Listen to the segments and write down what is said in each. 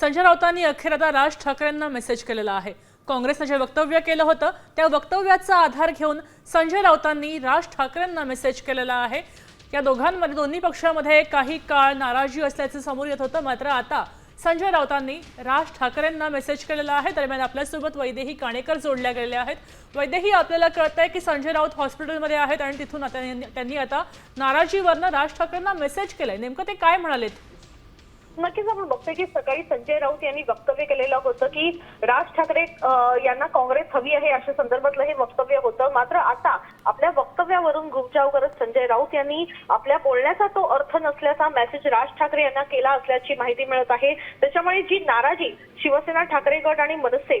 संजय राऊतांनी अखेर आता राज ठाकरेंना मेसेज केलेला आहे. काँग्रेसनं जे वक्तव्य केलं होतं त्या वक्तव्याचा आधार घेऊन संजय राऊतांनी राज ठाकरेंना मेसेज केलेला आहे. या दोघांमध्ये दोन्ही पक्षामध्ये काही काळ नाराजी असल्याचं समोर येत होतं मात्र आता संजय राऊतांनी राज ठाकरेंना मेसेज केलेला आहे. दरम्यान आपल्यासोबत वैदेही काणेकर जोडल्या गेलेल्या आहेत. वैदेही आपल्याला कळत आहे की संजय राऊत हॉस्पिटलमध्ये आहेत आणि तिथून आता त्यांनी आता नाराजीवरनं राज ठाकरेंना मेसेज केलंय. नेमकं ते काय म्हणालेत? नक्कीच आपण बघतोय की सकाळी संजय राऊत यांनी वक्तव्य केलेलं होतं की राज ठाकरे यांना काँग्रेस हवी आहे अशा संदर्भातलं हे वक्तव्य होतं. मात्र आता आपल्या वक्तव्यावरून घुमचाव करत संजय राऊत यांनी आपल्या बोलण्याचा तो अर्थ नसल्याचा मेसेज राज ठाकरे यांना केला असल्याची माहिती मिळत आहे. त्याच्यामुळे जी नाराजी शिवसेना ठाकरे गट आणि मनसे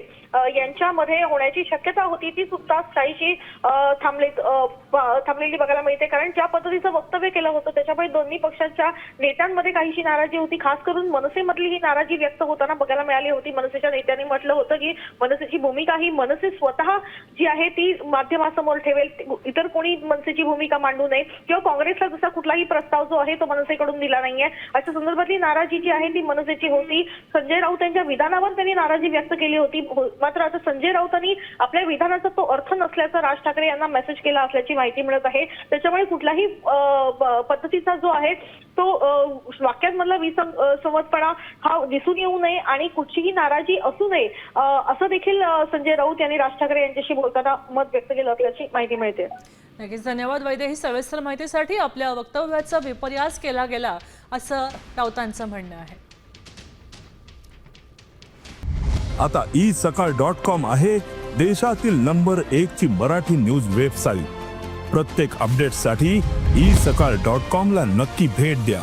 यांच्यामध्ये होण्याची शक्यता होती ती सुद्धा काहीशी थांबली अं, थांबलेली बघायला मिळते. कारण ज्या पद्धतीचं वक्तव्य केलं होतं त्याच्यामुळे दोन्ही पक्षांच्या नेत्यांमध्ये काहीशी नाराजी होती खास करून मनसेमधली ही नाराजी व्यक्त होताना बघायला मिळाली होती. मनसेच्या नेत्यांनी म्हटलं होतं की मनसेची भूमिका ही मनसे स्वतः जी आहे ती माध्यमासमोर ठेवेल. इतर कोणी मनसेची भूमिका मांडू नये. किंवा काँग्रेसला जसा कुठलाही प्रस्ताव जो आहे तो मनसेकडून दिला नाहीये. अशा संदर्भातली नाराजी जी आहे ती मनसेची होती. संजय राऊत यांच्या विधानावर त्यांनी नाराजी व्यक्त केली होती. हो, मात्र आता संजय राऊतांनी आपल्या विधानाचा तो अर्थ नसल्याचा राज ठाकरे यांना मेसेज केला असल्याची माहिती मिळत आहे. त्याच्यामुळे कुठलाही पद्धतीचा जो आहे तो वाक्यांमधला विसंग विसंवादपणा हा दिसून येऊ नये आणि कुठचीही नाराजी असू नये. असं देखील संजय राऊत यांनी राज ठाकरे यांच्याशी बोलताना मत व्यक्त केलं असल्याची माहिती मिळते. नक्कीच धन्यवाद वैद्य. ही सविस्तर माहितीसाठी आपल्या वक्तव्याचा विपर्यास केला गेला असं राऊतांचं म्हणणं आहे. आता ई सकाळ डॉट कॉम आहे देशातील नंबर एक ची मराठी न्यूज वेबसाईट. प्रत्येक अपडेटसाठी ई सकाळ डॉट कॉम ला नक्की भेट द्या.